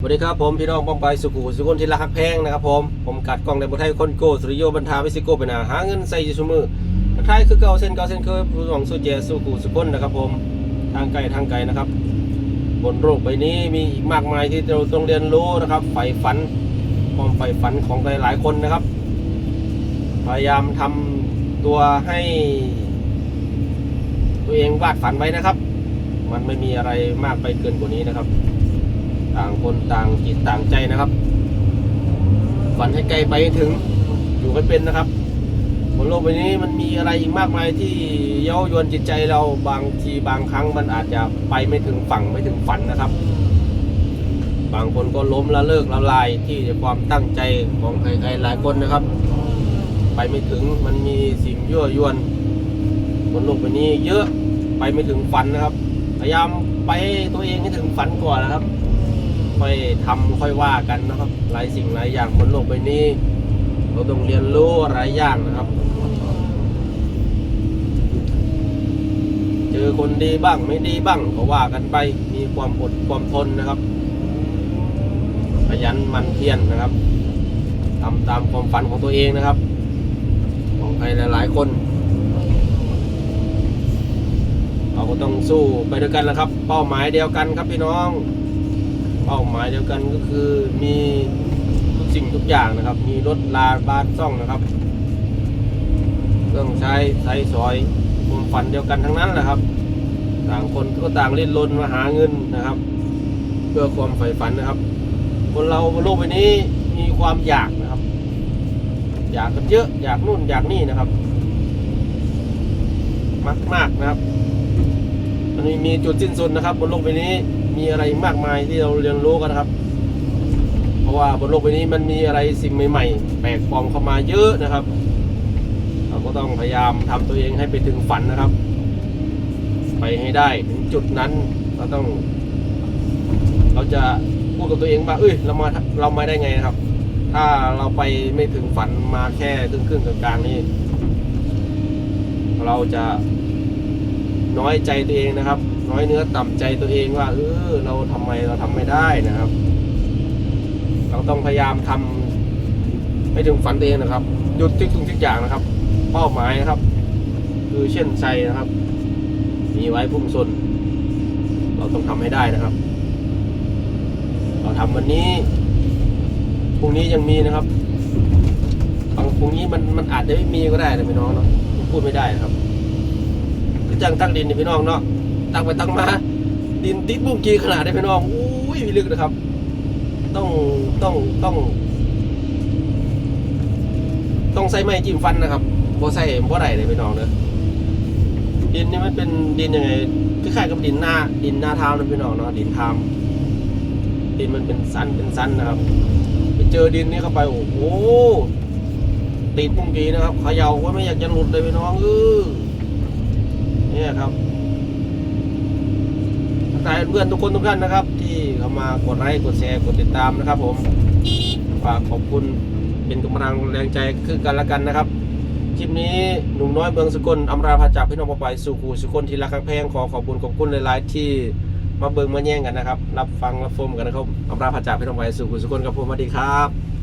สวัสดีครับผมพี่น้องป้องไปสุขุสุขนที่รักแพงนะครับผมผมกัดกล้องในประเทศคนโกสุริโยบรรทาวิสิโกเป็นอาหาเงินใส่ยูสมือคล้ายคือเก่าเส้นเก่าเส้นเคยผู้หวังสู้แจสู้กูสุขนนะครับผมทางไกลทางไกลนะครับ บนโลกใบนี้มีอีกมากมายที่เราต้องเรียนรู้นะครับใฝ่ฝันความใฝ่ฝันของหลายๆคนนะครับ พยายามทำตัวให้ ตัวเองวาดฝันไว้นะครับ มันไม่มีอะไรมากไปเกินกว่านี้นะครับ ต่างคนต่างจิตต่างใจนะครับฝันให้ไกลไปให้ถึงอยู่ให้เป็นนะครับบนโลกใบนี้มันมีอะไรอีกมากมายที่เย้ายวนจิตใจเราบางทีบางครั้งมันอาจจะไปไม่ถึงฝั่งไม่ถึงฝันนะครับ บางคนก็ล้มละเลิกละลายที่ความตั้งใจของใครๆหลายคนนะครับ ไปไม่ถึงมันมีสิ่งยั่วยวนบนโลกใบนี้เยอะไปไม่ถึงฝันนะครับ พยายามไปตัวเองให้ถึงฝันก่อนนะครับ ค่อยทำค่อยว่ากันนะครับ หลายสิ่งหลายอย่างบนโลกใบนี้ เราต้องเรียนรู้หลายอย่างนะครับ เจอคนดีบ้างไม่ดีบ้างก็ว่ากันไปมีความอดความทนนะครับขยันมันเพียรนะครับทำตามความฝันของตัวเองนะครับ ของใครหลาย ๆ คนเราก็ต้องสู้ไปด้วยกันนะครับ เป้าหมายเดียวกันครับพี่น้อง เป้าหมายเดียวกันก็คือมีทุกสิ่งทุกอย่างนะครับ มีรถลาบ้านซ่องนะครับ เครื่องใช้ใช้สอยความฝันเดียวกันทั้งนั้นแหละครับ ต่างคนก็ต่างเล่นรนมาหาเงินนะครับ เพื่อความใฝ่ฝันนะครับคนเราบนโลกใบนี้มีความอยากนะครับ อยากกันเยอะอยากนู่นอยากนี่นะครับ มากมากนะครับมันมีจุดสิ้นสุดนะครับ บนโลกใบนี้ มีอะไรมากมายที่เราเรียนรู้กันนะครับ เพราะว่าบนโลกใบนี้มันมีอะไรสิ่งใหม่ ๆ แปลกปลอมเข้ามาเยอะนะครับ เราก็ต้องพยายามทำตัวเองให้ไปถึงฝันนะครับ ไปให้ได้ถึงจุดนั้นเราต้อง เราจะพูดกับตัวเองว่าเอ้ยเรามาเรามาได้ไงนะครับ ถ้าเราไปไม่ถึงฝันมาแค่ครึ่งครึ่งกลางๆนี่เราจะน้อยใจตัวเองนะครับ น้อยเนื้อต่ำใจตัวเองว่า เออ เราทำไมเราทำไม่ได้นะครับ เราต้องพยายามทำให้ถึงฝันตัวเองนะครับหยุดทุกทุกทุกอย่างนะครับ เป้าหมายนะครับ คือเช่นชัยนะครับ มีไว้พุ่งชนเราต้องทำให้ได้นะครับ เราทำวันนี้พรุ่งนี้ยังมีนะครับบางพรุ่งนี้มันมันอาจจะไม่มีก็ได้นะพี่น้องเนาะพูดไม่ได้นะครับคือจังตั้งดินนี่พี่น้องเนาะ ตั้งไปตั้งมา ดินติดบุ้งกีขนาดได้พี่น้องอุ้ยลึกนะครับ ต้องต้องต้อง ต้องใส่ไม้จิ้มฟันนะครับบ่ใส่บ่ได้เลยพี่น้องเนอะดินนี่มันเป็นดินยังไงคล้ายๆกับดินหน้า ดินหน้าเท้านะพี่น้องเนาะดินทามดินมันเป็นสั้นเป็นสั้นนะครับไปเจอดินนี้เข้าไปโอ้โหติดบุ้งกีนะครับขย่าว่าไม่อยากจะหลุดเลยพี่น้องเออเนี่ยครับ ทายเพื่อนทุกคนทุกท่านนะครับ ที่เข้ามากดไลค์กดแชร์กดติดตามนะครับผมฝากขอบคุณเป็นกำลังแรงใจคือกันและกันนะครับคลิปนี้หนุ่มน้อยเมืองสกลอำราพาจากพี่น้องปอไปสู่คูสุคนทีละครั้งแพงขอขอบคุณขอบคุณหลายๆที่มาเบิ่งมาแย่งกันนะครับ รับฟังรับชมกันนะครับอำราพาจากพี่น้องไปสู่คูสุคนกับผมสวัสดีครับ